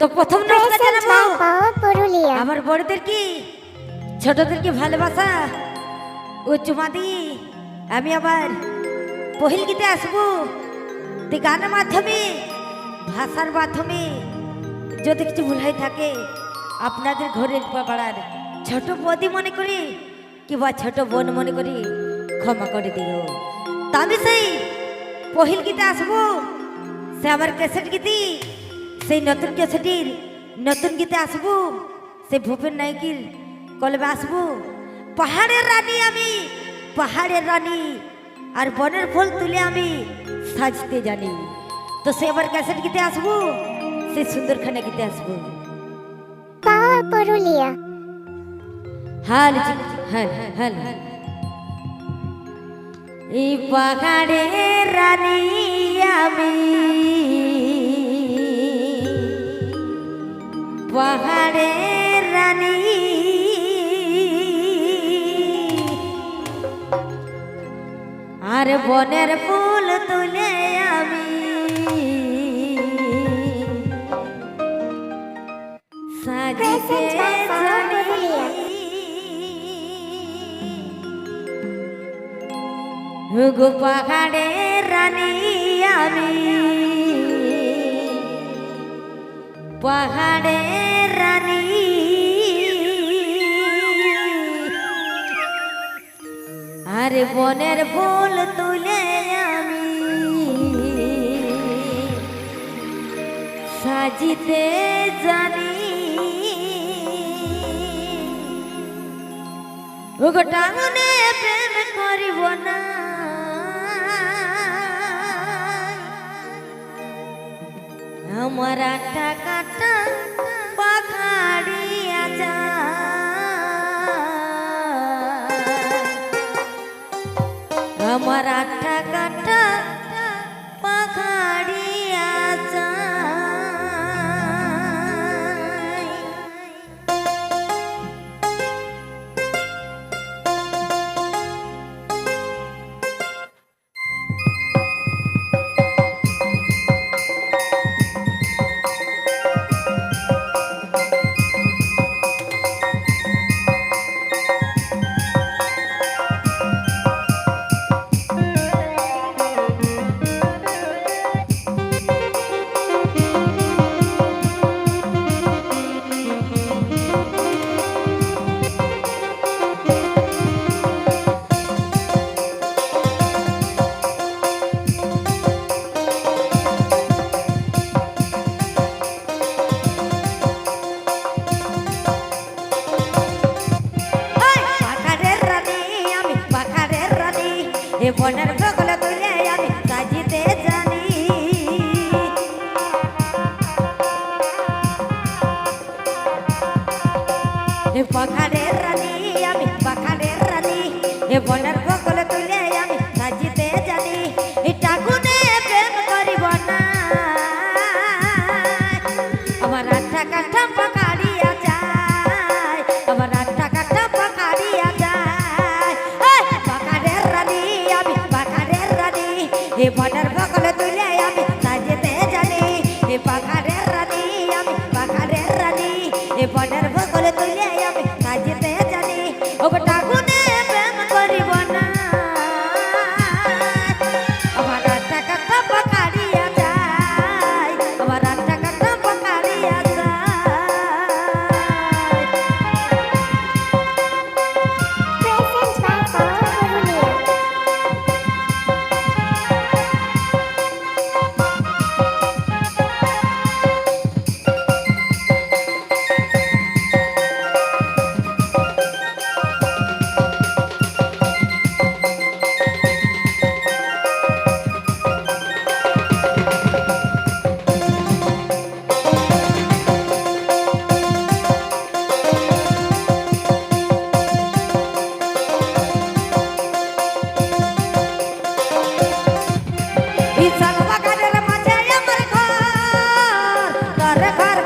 তো প্রথম পুরুলিয়া। আমার বড়দের কি? ছোটদেরকে ভালোবাসা? ও চুমা দিয়ে আমি আবার পহিল গীতে আসব। তো গানের মাধ্যমে ভাষার মাধ্যমে যদি কিছু ভুল হয়ে থাকে আপনাদের ঘরের পাড়ার ছোট বদি মনে করি কিংবা ছোট বোন মনে করি ক্ষমা করে দিও। তা আমি সেই পহিল গীতে আসব। সে আমার ক্যাসেট গীতি সেই নতুন ক্যাসেটির নতুন গীতে আসব সেই ভূপেন নায়কের কলবে আসব। পাহাড়ের রানী আমি পাহাড়ের রানী আর বনের ফুল তুলে আমি সাজতে জানি। তো সে আবার ক্যাসেট গীতে আসব সেই সুন্দরখানা গীতে আসব। পুরুলিয়া। হাল হাল হাল। এই পাহাড়ের রানী আমি। বনের ফুল তুলে আমি. পাহাড়ে রানী আমি। পাহাড়ে বনের ফুল তুলে আমি সাজিতে জানি। টাঙনে প্রেম করিব না। আমার আটা কাটা পাখাড়িয়া যা আমার জীবনের সকল তুলে আমি সাজিতে জানি। পাখালের রানী আমি পাখালের রানী এ বনের এপারে দরকার